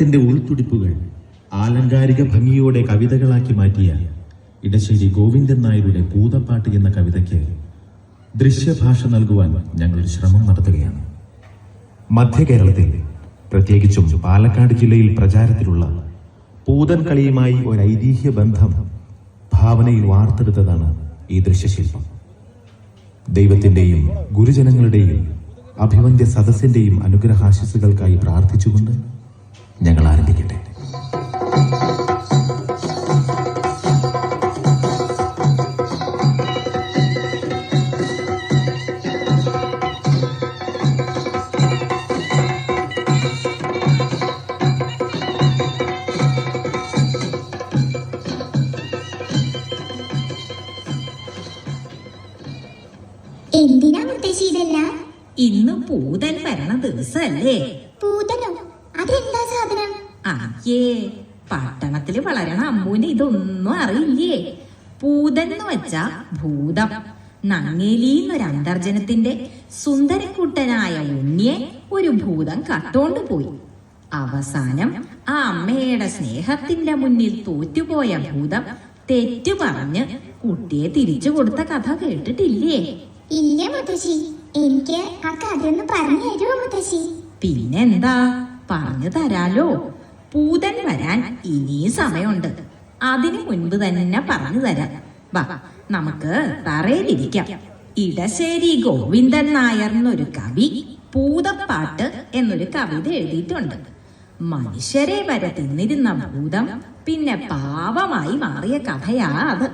ത്തിന്റെ ഉൾത്തുടിപ്പുകൾ ആലങ്കാരിക ഭംഗിയോടെ കവിതകളാക്കി മാറ്റിയ ഇടശ്ശേരി ഗോവിന്ദൻ നായരുടെ കൂതപ്പാട്ട് എന്ന കവിതയ്ക്ക് ദൃശ്യഭാഷ നൽകുവാൻ ഞങ്ങൾ ശ്രമം നടത്തുകയാണ്. മധ്യ കേരളത്തിൽ പ്രത്യേകിച്ചും പാലക്കാട് ജില്ലയിൽ പ്രചാരത്തിലുള്ള പൂതൻ കളിയുമായി ഒരു ഐതിഹ്യ ബന്ധം ഭാവനയിൽ വാർത്തെടുത്തതാണ് ഈ ദൃശ്യശില്പം. ദൈവത്തിന്റെയും ഗുരുജനങ്ങളുടെയും അഭിവന്ദ്യ സദസ്സിന്റെയും അനുഗ്രഹാശിസുകൾക്കായി പ്രാർത്ഥിച്ചുകൊണ്ട് ഞങ്ങൾ ആരംഭിക്കട്ടെ. എന്തിനാ മുത്തശ്ശി ഇതെല്ലാം? ഇന്ന് പൂതൻ വരണ ദിവസല്ലേ? പട്ടണത്തിൽ വളരണ. അമ്മുവിന് ഇതൊന്നും അറിയില്ലേ? പൂതൻ എന്ന് വെച്ച ഭൂതം. നങ്ങേലി എന്നൊരു അന്തർജനത്തിന്റെ സുന്ദരക്കുട്ടനായ ഉണ്ണിയെ ഒരു ഭൂതം കട്ടോണ്ട് പോയി. അവസാനം ആ അമ്മയുടെ സ്നേഹത്തിന്റെ മുന്നിൽ തോറ്റുപോയ ഭൂതം തെറ്റു പറഞ്ഞ് കുട്ടിയെ തിരിച്ചു കൊടുത്ത കഥ കേട്ടിട്ടില്ലേ? ഇല്ല മുത്തശ്ശി. എനിക്ക് ആ കഥയൊന്ന് പറഞ്ഞു തരുമോ മുത്തശ്ശി? പിന്നെന്താ? പറഞ്ഞു തരാലോ. പൂതൻ വരാൻ ഇനിയും സമയമുണ്ട്. അതിനു മുൻപ് തന്നെ പറഞ്ഞു തരാം. വാ നമുക്ക് തറയിലിരിക്കാം. ഇടശ്ശേരി ഗോവിന്ദൻ നായർ എന്നൊരു കവി പൂതപ്പാട്ട് എന്നൊരു കവിത എഴുതിയിട്ടുണ്ട്. മനുഷ്യരെ വരെ തിന്നിരുന്ന ഭൂതം പിന്നെ പാവമായി മാറിയ കഥയാ അത്.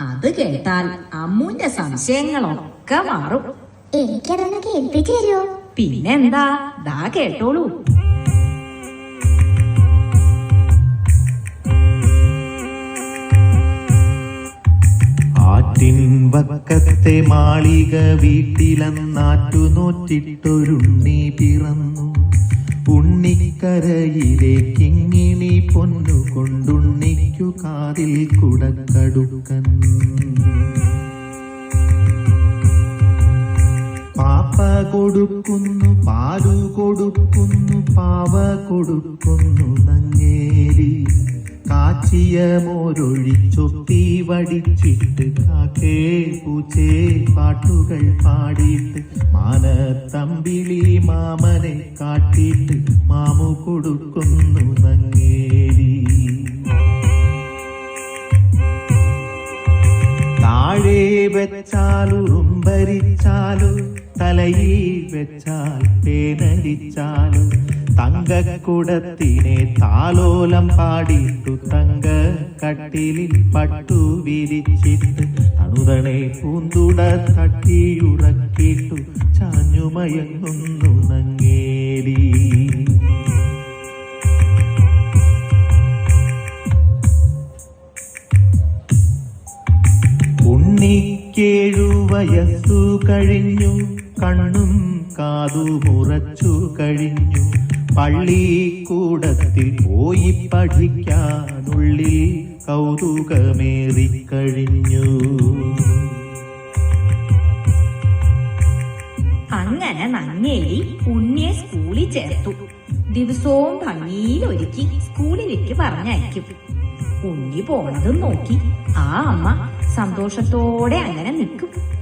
അത് കേട്ടാൽ അമ്മുന്റെ സംശയങ്ങളൊക്കെ മാറും. എനിക്കതൊന്ന് കേൾപ്പിച്ചു തരുമോ പിന്നെന്താ? ദാ കേട്ടോളൂ. ആറ്റിൻ വക്കത്തെ മാളിക വീട്ടിലെന്നാറ്റു നോറ്റിട്ടൊരുണ്ണി പിറന്നു. ഉണ്ണിക്കരയിലേക്കിങ്ങിനി പൊന്നു കൊണ്ടുണ്ണിക്കു കാതിൽ കുടക്കടുക്കൻ. പാപ്പ കൊടുക്കുന്നു പാലു കൊടുക്കുന്നു പാവ കൊടുക്കുന്നു നങ്ങേരി കാച്ചിയ തീ വടിച്ചിട്ട് കാക്കേ പൂച്ചേ പാട്ടുകൾ പാടിയിട്ട് മാനത്തമ്പിളി മാമനെ കാട്ടിയിട്ട് മാമു കൊടുക്കുന്നു നങ്ങേരി താഴെ വെച്ചാലു ഭരിച്ചാലും തലയിൽ വെച്ചാൽ പേനരിച്ചാലു തങ്കക്കുടത്തിനെ താലോലം പാടിട്ടു തങ്ക കട്ടിലിൽ പട്ടു വിരിച്ചിട്ട് തണുതണെ പൂന്തുട തട്ടിയുറക്കിട്ടു ചാഞ്ഞുമയങ്ങുന്നു നങ്ങേരി ഉണ്ണിക്കേഴു വയസ്സു കഴിഞ്ഞു കണ്ണും കാതു മുറച്ചു കഴിഞ്ഞു. പള്ളിക്കൂടത്തിൽ പോയി പഠിക്കാനുള്ളിൽ കൗതുകമേറിക്കഴിഞ്ഞു അങ്ങനെ നങ്ങേലി ഉണ്ണിയെ സ്കൂളിൽ ചേർത്തു. ദിവസവും ഭംഗിയിൽ ഒരുക്കി സ്കൂളിലേക്ക് പറഞ്ഞയക്കും. ഉണ്ണി പോണതും നോക്കി ആ അമ്മ സന്തോഷത്തോടെ അങ്ങനെ നിൽക്കും.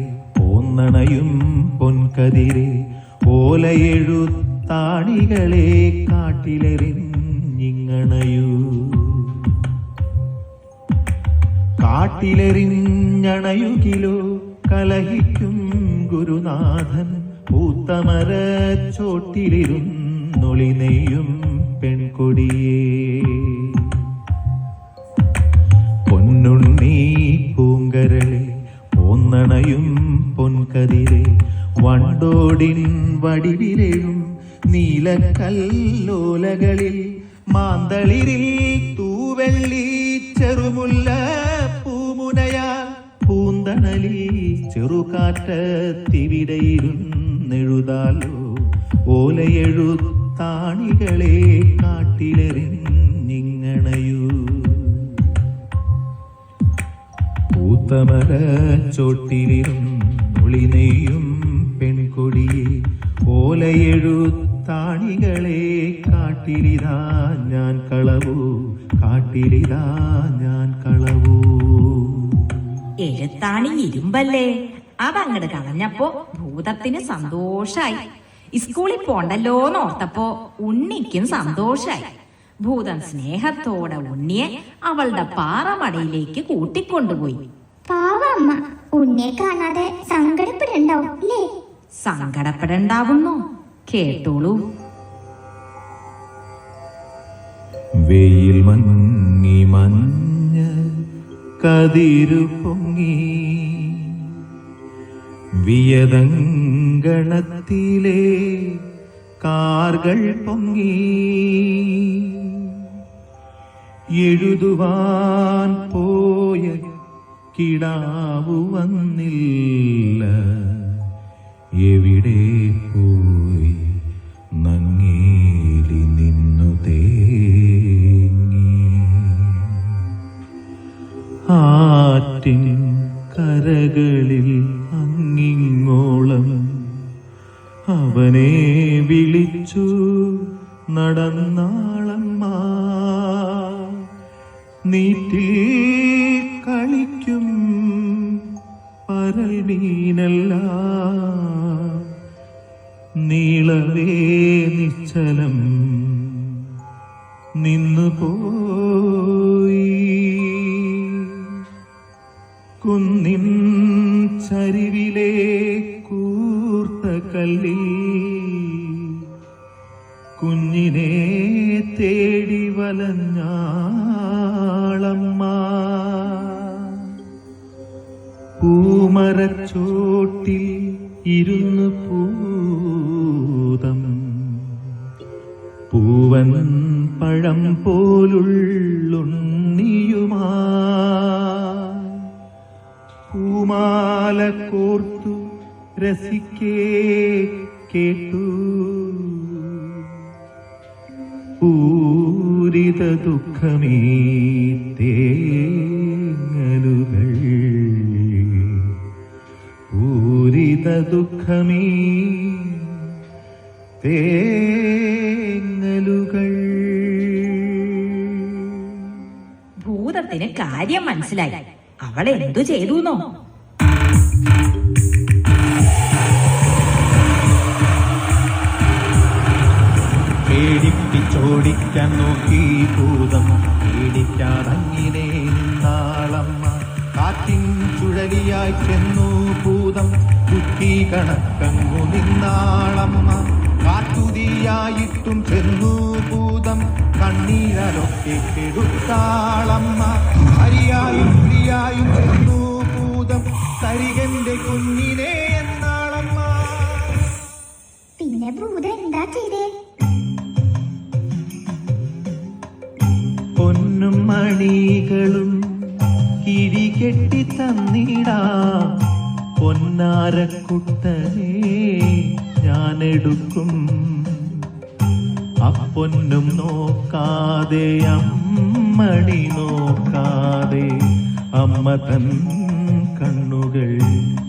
പോന്നണയും പൊൻകതിരെ ഓലയെഴുത്താണികളെ കാട്ടിലെറിഞ്ഞിങ്ങണയൂ. കാട്ടിലെറിഞ്ഞണയുകിലോ കലഹിക്കും ഗുരുനാഥൻ. പൂത്തമര ചോട്ടിലിരുന്നൊളി നെയ്യും പെൺകൊടിയേ. പൊന്നുണ്ണി പൂങ്കരളെ പോന്നണയും പൊൻകതിരെ വണ്ടോടിൻ വടിവിലെഴും നീലക്കല്ലോലകളിൽ മാന്തളിരിൽ തൂവെള്ളി ചെറുമുല്ല പൂമുനയാ പൂന്തണലി ചെറുകാറ്റത്തിവിടയിരുന്നെഴുതാലോ ഓലയെഴുത്താണികളെ കാട്ടിലെറിഞ്ഞിങ്ങണയൂ. പൂത്തമര ചോട്ടിലിരും ഒളിനെയ്യും പെൺകൊടിയെ ഓലയെഴുത്താണികളെ കാട്ടിലിതാ ഞാൻ കളവൂ കാട്ടിലിതാ ഞാൻ കളവൂ. എഴുത്താണി ഇരുമ്പല്ലേ? അതങ്ങട് കളഞ്ഞപ്പോ ഭൂതത്തിന് സന്തോഷായി. സ്കൂളിൽ പോണ്ടല്ലോന്ന് ഓർത്തപ്പോ ഉണ്ണിക്കും സന്തോഷായി. ഭൂതം സ്നേഹത്തോടെ ഉണ്ണിയെ അവളുടെ പാറമടയിലേക്ക് കൂട്ടിക്കൊണ്ടുപോയി. പാവമ്മ ഉണ്ണിയെ കാണാതെ സങ്കടപ്പെടണ്ടാവും അല്ലേ സങ്കടപ്പെടണ്ടാവുന്നു. കേട്ടോളൂ. വെയിൽ മങ്ങി മഞ്ഞ കതിരു പൊങ്ങി വിയതങ്കണത്തിലെ കാർകൾ പൊങ്ങി. എഴുതുവാൻ പോയ കിടാവു വന്നില്ല. എവിടെ പോയി നങ്ങേലി നിന്നു തേങ്ങി? ആറ്റിൻ കരകളിൽ നിന്നുപോയി കുന്നിൻ ചരിവിലെ കോർത്തു രസിക്കേ കേട്ടു. പൂരിത ദുഃഖമേ തേങ്ങലുകൾ. പൂരിത ദുഃഖമേ തേങ്ങലുകൾ ഭൂതത്തിന് കാര്യം മനസ്സിലായി. അവൾ എന്തു ചെയ്തുന്നോ? പേടിപ്പിച്ചോടിക്കാൻ നോക്കി ഭൂതം. പേടിക്കാതങ്ങിനെ നിന്നാളമ്മ. കാറ്റിൻ ചുഴലിയായി ചെന്നു ഭൂതം. കുട്ടി കണക്കങ്ങു നിന്നാളമ്മ. കാട്ടുതീയായിട്ടും ചെന്നു ഭൂതം കെടുത്താളമ്മ. ഹരിയായും തൻ കണ്ണുകൾ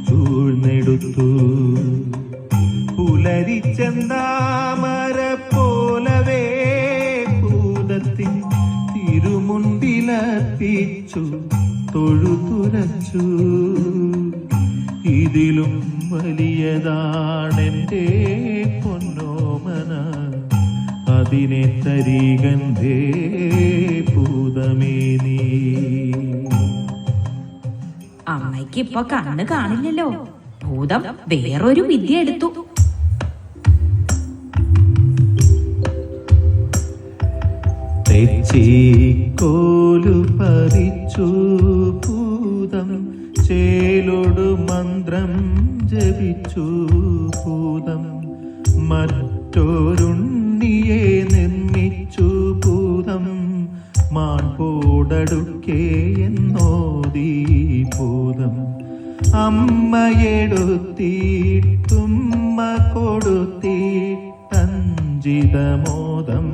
ചൂഴ്ന്നെടുത്തു. പുലരിച്ചെന്താമര പോലവേ ഭൂതത്തിൻ തിരുമുൻപിലർപ്പിച്ചു തൊഴുതുരച്ചു ഇതിലും വലിയതാണെന്റെ പൊന്നോമന. അതിനെ തരീകന്ധേ ഭൂതമേ നീ. അമ്മയ്ക്ക് ഇപ്പൊ കണ്ണ് കാണില്ലല്ലോ. ഭൂതം വേറൊരു വിദ്യ എടുത്തു. തെച്ചിക്കോലു ഭൂതം ചേലൊടു മന്ത്രം ജപിച്ചു ഭൂതം. മറ്റൊരുണ്ണിയെ നിർമ്മിച്ചു ഭൂതം മാൺപോടടുക്കേ അമ്മയെടുത്തിട്ടുമ്മ കൊടുത്തിട്ടഞ്ചിതമോദം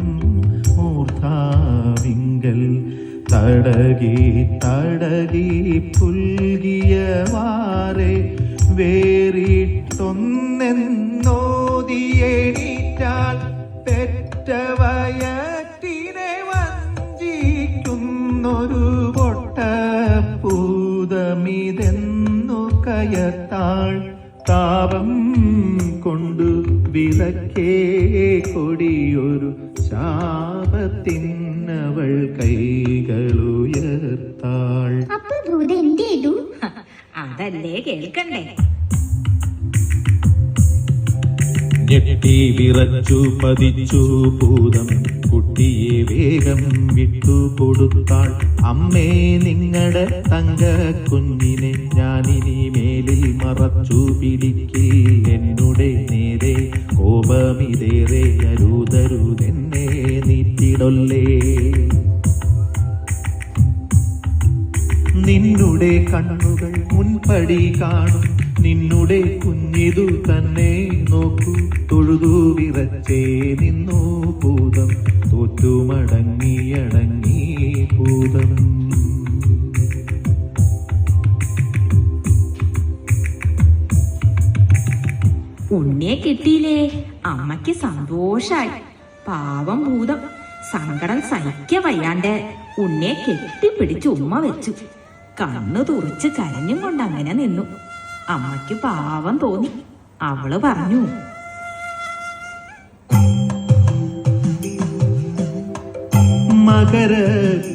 മൂർധാവിങ്കൽ തടകി തടകി പുൽകിയ വാറെ വേറിട്ടൊന്നെന്നോദിയേറ്റാൽ പെറ്റ വയറ്റിനെ വഞ്ചിക്കുന്നൊരു പൊട്ടപ്പൂതമിതെന്നു കയത്താൾ താപം കൊണ്ടു വിലക്കേ കൊടിയൊരു ശാപത്തിനവൾ കൈകളുയർത്താൾ. അപ്പൊ ഭൂത എന്ത് ചെയ്തു? അതല്ലേ കേൾക്കണ്ടേ? ഞെട്ടി വിറച്ചു പതിച്ചു ഭൂതം. കുട്ടിയെ വേഗം വിട്ടു കൊടുത്താൾ. അമ്മേ നിങ്ങളുടെ തങ്ക കുഞ്ഞിനെ ഞാനിനി മേലിൽ മറച്ചു പിടിക്കേ. എന്നുടെ നേരെ കോപമിതേറെ അരുതരുതെന്നെ നീറ്റിടൊല്ലേ നിന്നുടെ കണ്ണുകൾ മുൻപടി കാണും. നിന്നുടെ കുഞ്ഞിതു തന്നെ നോക്കൂ. തൊഴുതു വിറച്ചേ നിന്നോ ഭൂതം. തോറ്റുമടങ്ങിയടങ്ങി ഭൂതം ഉണ്ണിയെ കിട്ടിയില്ലേ? അമ്മയ്ക്ക് സന്തോഷായി. പാവം ഭൂതം. സങ്കടം സഹിക്ക വയ്യാണ്ട് ഉണ്ണിയെ കെട്ടിപ്പിടിച്ച് ഉമ്മ വെച്ചു. കണ്ണു തുറച്ച് കരഞ്ഞും കൊണ്ട് അങ്ങനെ നിന്നു. അമ്മയ്ക്ക് പാവം തോന്നി. അവൾ പറഞ്ഞു മകര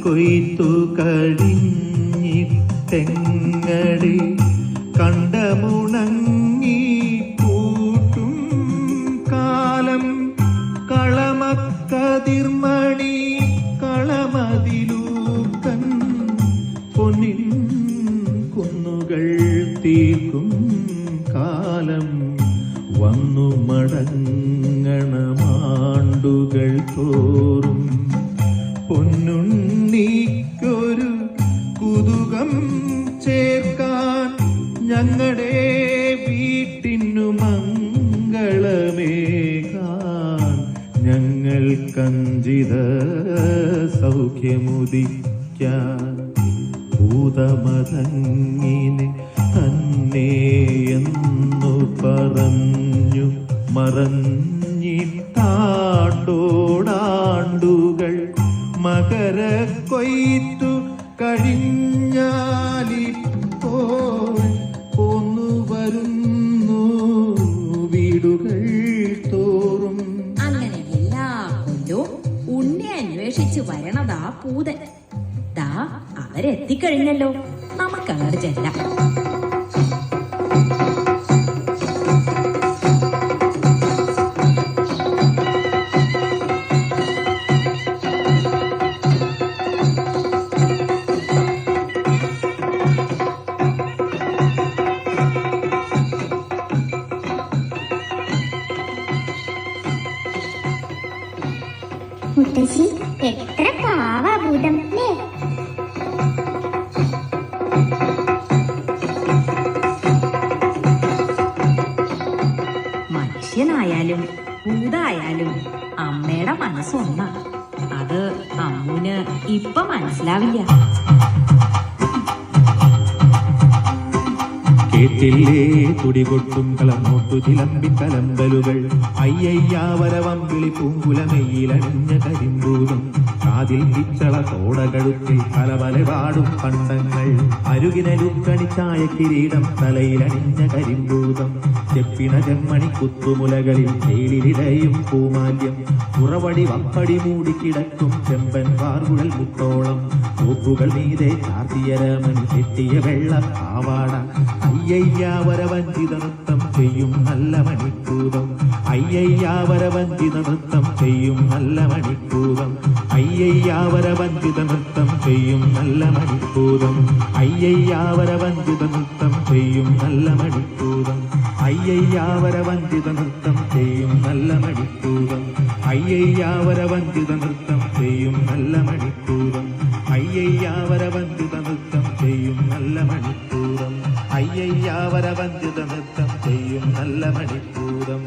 കൊയ്ത്തു കഴിഞ്ഞിട്ടെങ്ങടി കണ്ടമുണങ്ങി കൂട്ടും കാലം കളമക്കതിർമണി കളമതിലൂക്കൻ പൊന്നിൻ കുന്നുകൾ തീർക്കും കാലം വന്നു മടങ്ങണമാണ്ടുകൾ തോറും കഞ്ചിത സൗഖ്യമുദിക്കാൻ ഭൂതമതങ്ങിനെ തന്നെ എന്നു പറഞ്ഞു മറഞ്ഞിട്ടാണ്ടോടാണ്ടുകൾ മകര കൊയ്ത്തു കഴിഞ്ഞാലിപ്പോൾ അന്വേഷിച്ച് വരണതാ പൂതൻ. ദാ അവരെത്തിക്കഴിഞ്ഞല്ലോ. നമുക്കങ്ങോട്ട് ചെല്ലാം. മുത്തശ്ശി എത്ര പാവാഭൂതം അല്ലേ? മനുഷ്യനായാലും ഭൂതായാലും അമ്മയുടെ മനസ്സൊന്നാ അത് അമ്മുന് ഇപ്പൊ മനസ്സിലാവില്ല. കേട്ടില്ലേ? തുടികൊട്ടും കളമോട്ടു ചിലമ്പി കലമ്പലുകൾ അയ്യയ്യാവരവം വിളി പൂങ്കുലമെയിലണിഞ്ഞ കരിമ്പൂതം കാതിൽ പിച്ചള തോടകഴുത്തിൽ പലപലപാടും പണ്ടങ്ങൾ. അരുകിനലുക്കണിച്ചായ കിരീടം തലയിലണിഞ്ഞ കരിമ്പൂതം. ചെപ്പിണ ചെമ്മണി കുത്തുമുലകളിൽ ചേലിലിടയും പൂമാല്യം. ഉറവടി വപ്പടി മൂടിക്കിടക്കും ചെമ്പൻ പാർകുഴൽ മുത്തോളം. തോപ്പുകൾ മീതെ ചാർത്തിയരമണി കെട്ടിയ വെള്ള പാവാട. അയ്യയ്യാവരവഞ്ചിത നൃത്തം ചെയ്യും നല്ല മണിക്കൂതം. അയ്യയ്യാവരവഞ്ചിത നൃത്തം ചെയ്യും നല്ല മണിക്കൂതം. അയ്യയ്യാവരവഞ്ചിത നൃത്തം ചെയ്യും നല്ല മണിക്കൂതം അയ്യയ്യാവരവഞ്ചിത നൃത്തം ചെയ്യും നല്ല മണിക്കൂതം അയ്യയ്യാവരവഞ്ചിത നൃത്തം ചെയ്യും നല്ല മണിക്കൂതം അയ്യയ്യാവരവഞ്ചിത നൃത്തം ചെയ്യും നല്ല മണിക്കൂതം അയ്യയ്യാവരവഞ്ചിത നൃത്തം ചെയ്യും നല്ല മണിക്കൂതം അയ്യയ്യാവരവഞ്ചിത നൃത്തം ചെയ്യും നല്ല മണിക്കൂതം